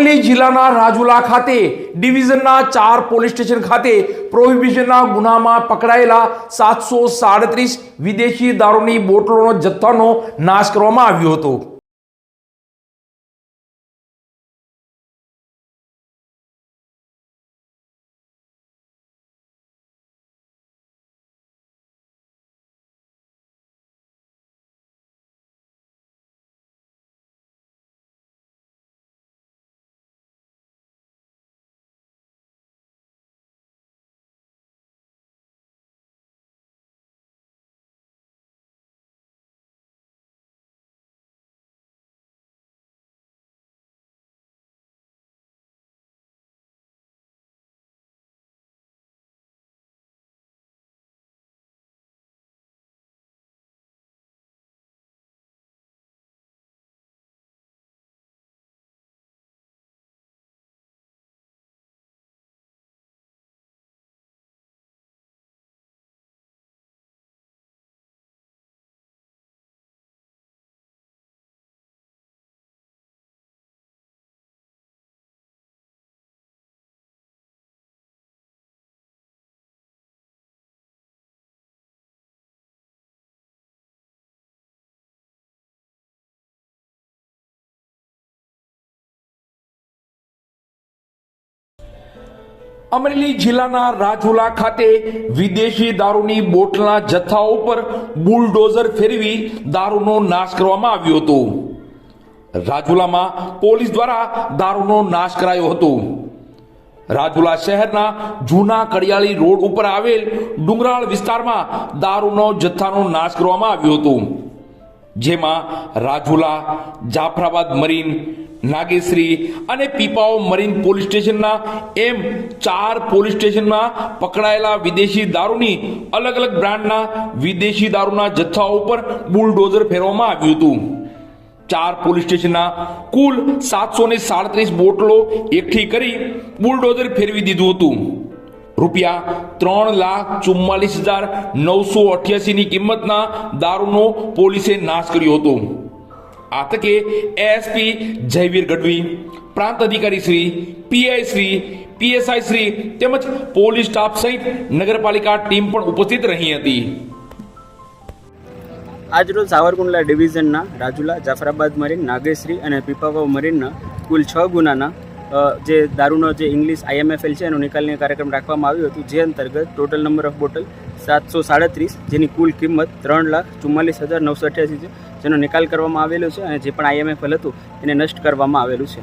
અમરેલી જિલ્લાના રાજુલા ખાતે ડિવિઝનના ચાર પોલીસ સ્ટેશન ખાતે પ્રોહિબિશનના ગુનામાં પકડાયેલા સાતસો સાડત્રીસ વિદેશી દારૂની બોટલોનો જથ્થાનો નાશ કરવામાં આવ્યો હતો. અમરેલી જિલ્લાના રાજુલા ખાતે વિદેશી દારૂની બોટલના જથ્થા ઉપર બુલડોઝર ફેરવી દારૂનો નાશ કરવામાં આવ્યો હતો. રાજુલામાં પોલીસ દ્વારા દારૂનો નાશ કરાયો હતો. રાજુલા શહેરના જૂના કડિયાળી રોડ ઉપર આવેલ ડુંગરાળ વિસ્તારમાં દારૂનો જથ્થાનો નાશ કરવામાં આવ્યો હતો. જેમાં રાજુલા જાફરાબાદ મરીન નાગેશ્રી અને પીપાઓ મરીન પોલીસ સ્ટેશનના એમ ચાર પોલીસ સ્ટેશનમાં પકડાયેલા વિદેશી દારૂની અલગ અલગ બ્રાન્ડના વિદેશી દારૂના જથ્થાઓ ઉપર બુલડોઝર ફેરવવામાં આવ્યું હતું. ચાર પોલીસ સ્ટેશનના કુલ સાતસો ને સાડત્રીસ બોટલો એકઠી કરી બુલડોઝર ફેરવી દીધું હતું. રૂપિયા ત્રણ લાખ ચુમ્માલીસ હજાર નવસો અઠ્યાસીની કિંમતના દારૂનો પોલીસે નાશ કર્યો હતો. આ તકે એએસપી જયવીર ગઢવી, પ્રાંત અધિકારી શ્રી પીઆઈ શ્રી પીએસઆઈ શ્રી તેમજ પોલીસ સ્ટાફ સહિત નગરપાલિકા ટીમ પણ ઉપસ્થિત રહી હતી. આજરોજ સાવરકુંડલા ડિવિઝનના રાજુલા, જાફરાબાદ મરીન, નાગેશ્રી અને પીપાવાવ મરીનના કુલ છ ગુનાના જે દારૂનો જે ઇંગ્લિશ આઈએમએફએલ છે, એનો નિકાલની કાર્યક્રમ રાખવામાં આવ્યો હતો, જે અંતર્ગત ટોટલ નંબર ઓફ બોટલ સાતસો સાડત્રીસ, જેની કુલ કિંમત ત્રણ લાખ ચુમ્માલીસ હજાર નવસો અઠ્યાસી છે, જેનો નિકાલ કરવામાં આવેલો છે અને જે પણ આઈએમએફએલ હતું, એને નષ્ટ કરવામાં આવેલું છે.